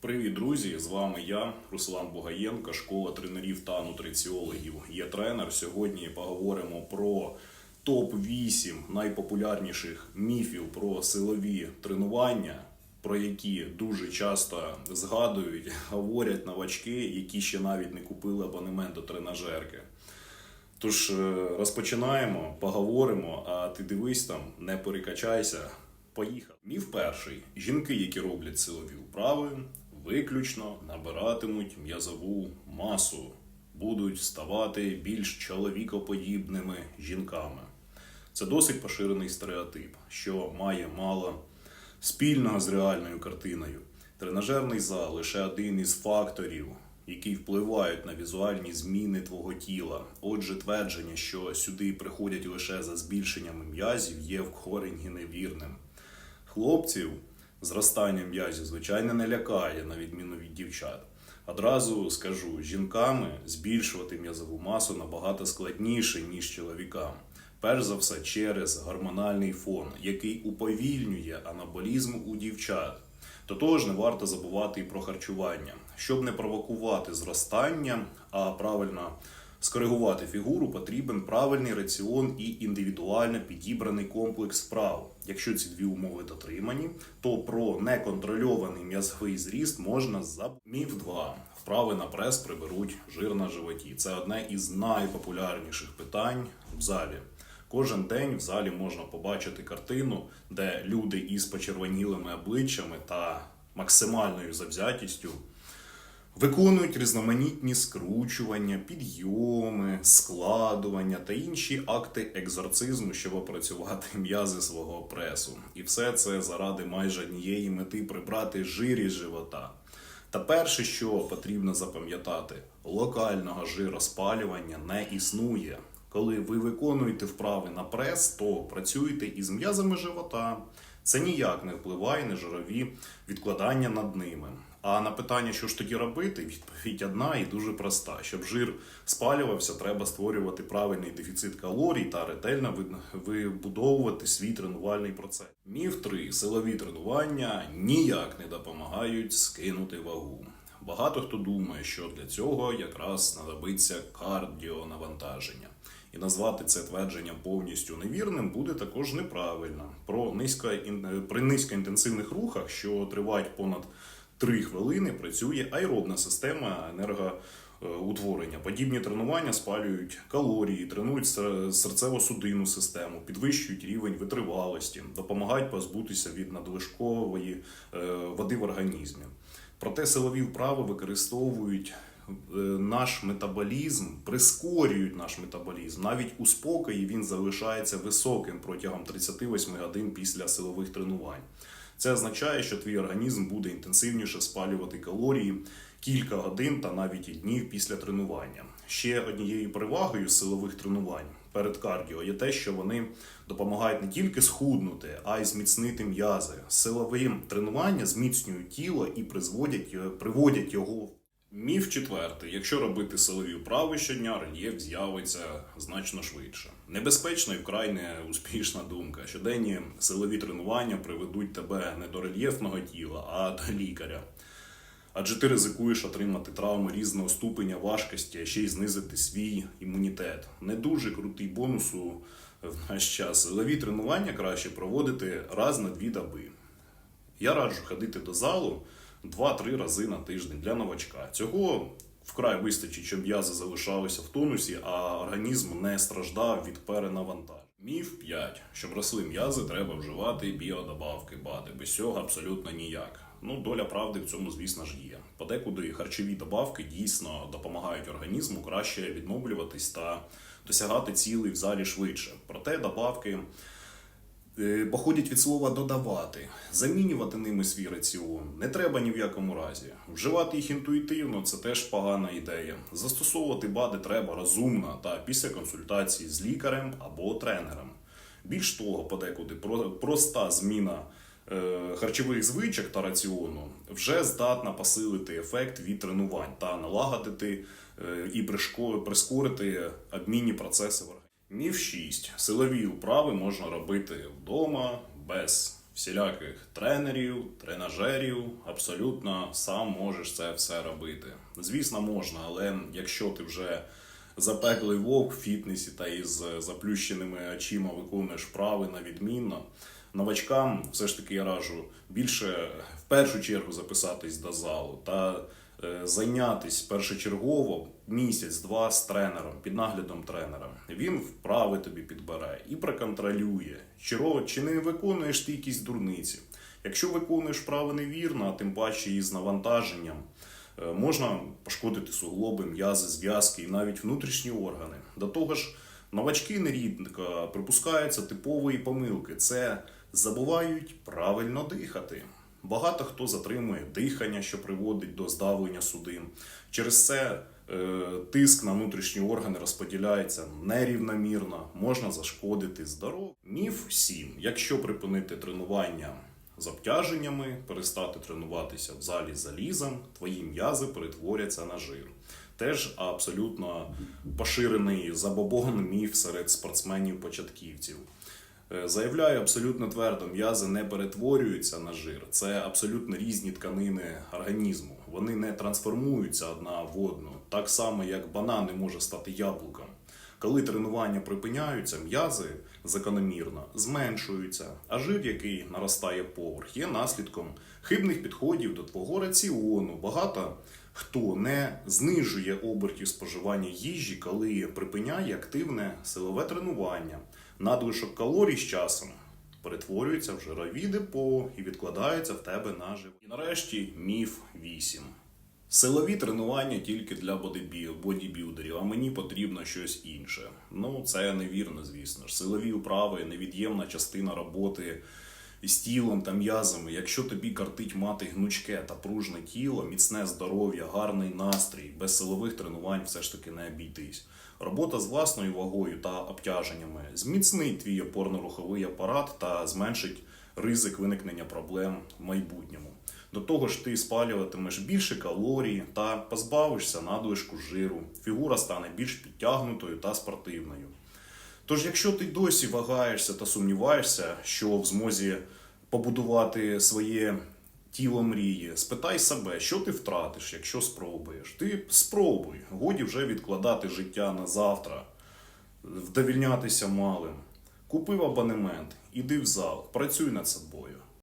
Привіт, друзі! З вами я, Руслан Бугаєнко, школа тренерів та нутриціологів. Є тренер. Сьогодні поговоримо про топ-8 найпопулярніших міфів про силові тренування, про які дуже часто згадують, говорять новачки, які ще навіть не купили абонемент до тренажерки. Тож е, розпочинаємо, поговоримо, а ти дивись там, не перекачайся. Поїхав. Міф перший. Жінки, які роблять силові вправи, виключно набиратимуть м'язову масу, будуть ставати більш чоловікоподібними жінками. Це досить поширений стереотип, що має мало спільного з реальною картиною. Тренажерний зал лише один із факторів, які впливають на візуальні зміни твого тіла. Отже, твердження, що сюди приходять лише за збільшенням м'язів, є в корені невірним. Хлопців зростання м'язів, звичайно, не лякає, на відміну від дівчат. Одразу скажу, жінками збільшувати м'язову масу набагато складніше, ніж чоловікам. Перш за все, через гормональний фон, який уповільнює анаболізм у дівчат. Тотож не варто забувати і про харчування, щоб не провокувати зростання, а правильно скоригувати фігуру, потрібен правильний раціон і індивідуально підібраний комплекс вправ. Якщо ці дві умови дотримані, то про неконтрольований м'язовий зріст можна забути. Міф 2. Вправи на прес приберуть жир на животі. Це одне із найпопулярніших питань в залі. Кожен день в залі можна побачити картину, де люди із почервонілими обличчями та максимальною завзятістю виконують різноманітні скручування, підйоми, складування та інші акти екзорцизму, щоб опрацювати м'язи свого пресу. І все це заради майже однієї мети прибрати жир із живота. Та перше, що потрібно запам'ятати, локального жироспалювання не існує. Коли ви виконуєте вправи на прес, то працюєте із м'язами живота. Це ніяк не впливає на жирові відкладання над ними. А на питання, що ж тоді робити, відповідь одна і дуже проста. Щоб жир спалювався, треба створювати правильний дефіцит калорій та ретельно вибудовувати свій тренувальний процес. Міф 3. Силові тренування ніяк не допомагають скинути вагу. Багато хто думає, що для цього якраз знадобиться кардіонавантаження. І назвати це твердження повністю невірним буде також неправильно. Про низько, при низькоінтенсивних рухах, що тривають понад 3 хвилини, працює аеробна система енергоутворення. Подібні тренування спалюють калорії, тренують серцево-судинну систему, підвищують рівень витривалості, допомагають позбутися від надлишкової е, води в організмі. Проте силові вправи використовують е, наш метаболізм, прискорюють наш метаболізм. Навіть у спокої він залишається високим протягом 38 годин після силових тренувань. Це означає, що твій організм буде інтенсивніше спалювати калорії кілька годин та навіть днів після тренування. Ще однією перевагою силових тренувань перед кардіо є те, що вони допомагають не тільки схуднути, а й зміцнити м'язи. Силові тренування зміцнюють тіло і призводять, приводять його. Міф четвертий: якщо робити силові вправи щодня, рельєф з'явиться значно швидше. Небезпечна і вкрай не успішна думка. Щоденні силові тренування приведуть тебе не до рельєфного тіла, а до лікаря. Адже ти ризикуєш отримати травми різного ступеня важкості, а ще й знизити свій імунітет. Не дуже крутий бонус у наш час. Силові тренування краще проводити раз на дві доби. Я раджу ходити до залу 2-3 рази на тиждень для новачка. Цього вкрай вистачить, щоб м'язи залишалися в тонусі, а організм не страждав від перенавантаження. Міф 5. Щоб росли м'язи, треба вживати біодобавки БАДи. Без цього абсолютно ніяк. Ну, доля правди в цьому, звісно ж, є. Подекуди харчові добавки дійсно допомагають організму краще відновлюватись та досягати цілей в залі швидше. Проте добавки походять від слова додавати, замінювати ними свій раціон не треба ні в якому разі. Вживати їх інтуїтивно це теж погана ідея. Застосовувати БАДи треба розумно та після консультації з лікарем або тренером. Більш того, подекуди проста зміна е, харчових звичок та раціону вже здатна посилити ефект від тренувань та налагодити е, і прискорити обмінні процеси в організмі. Міф 6. Силові вправи можна робити вдома без всіляких тренерів, тренажерів, абсолютно сам можеш це все робити. Звісно, можна, але якщо ти вже запеклий вовк в фітнесі та із заплющеними очима виконуєш вправи на відмінно, новачкам все ж таки я раджу більше в першу чергу записатись до залу та е, зайнятись першочергово місяць-два з тренером, під наглядом тренера. Він вправи тобі підбере і проконтролює, чи, не виконуєш ти якісь дурниці. Якщо виконуєш вправи невірно, а тим паче із навантаженням, е, можна пошкодити суглоби, м'язи, зв'язки і навіть внутрішні органи. До того ж, новачки нерідко припускаються типової помилки. Це забувають правильно дихати. Багато хто затримує дихання, що приводить до здавлення судин. Через це е, тиск на внутрішні органи розподіляється нерівномірно, можна зашкодити здоров'ю. Міф 7. Якщо припинити тренування з обтяженнями, перестати тренуватися в залі залізом, твої м'язи перетворяться на жир. Теж абсолютно поширений забобон міф серед спортсменів-початківців. Е, Заявляю абсолютно твердо, м'язи не перетворюються на жир. Це абсолютно різні тканини організму. Вони не трансформуються одна в одну, так само як банан не може стати яблуком. Коли тренування припиняються, м'язи закономірно зменшуються, а жир, який наростає поверх, є наслідком хибних підходів до твого раціону. Багато хто не знижує обертів споживання їжі, коли припиняє активне силове тренування. Надлишок калорій з часом перетворюється в жирові депо і відкладається в тебе на живот. І нарешті міф 8. Силові тренування тільки для бодібілдерів, а мені потрібно щось інше. Ну, це невірно, звісно ж. Силові вправи невід'ємна частина роботи з тілом та м'язами. Якщо тобі картить мати гнучке та пружне тіло, міцне здоров'я, гарний настрій, без силових тренувань все ж таки не обійтись. Робота з власною вагою та обтяженнями зміцнить твій опорно-руховий апарат та зменшить ризик виникнення проблем в майбутньому. До того ж, ти спалюватимеш більше калорій та позбавишся надлишку жиру. Фігура стане більш підтягнутою та спортивною. Тож, якщо ти досі вагаєшся та сумніваєшся, що в змозі побудувати своє тіло мрії, спитай себе, що ти втратиш, якщо спробуєш. Ти спробуй, годі вже відкладати життя на завтра, вдовільнятися малим. Купив абонемент, іди в зал, працюй над собою.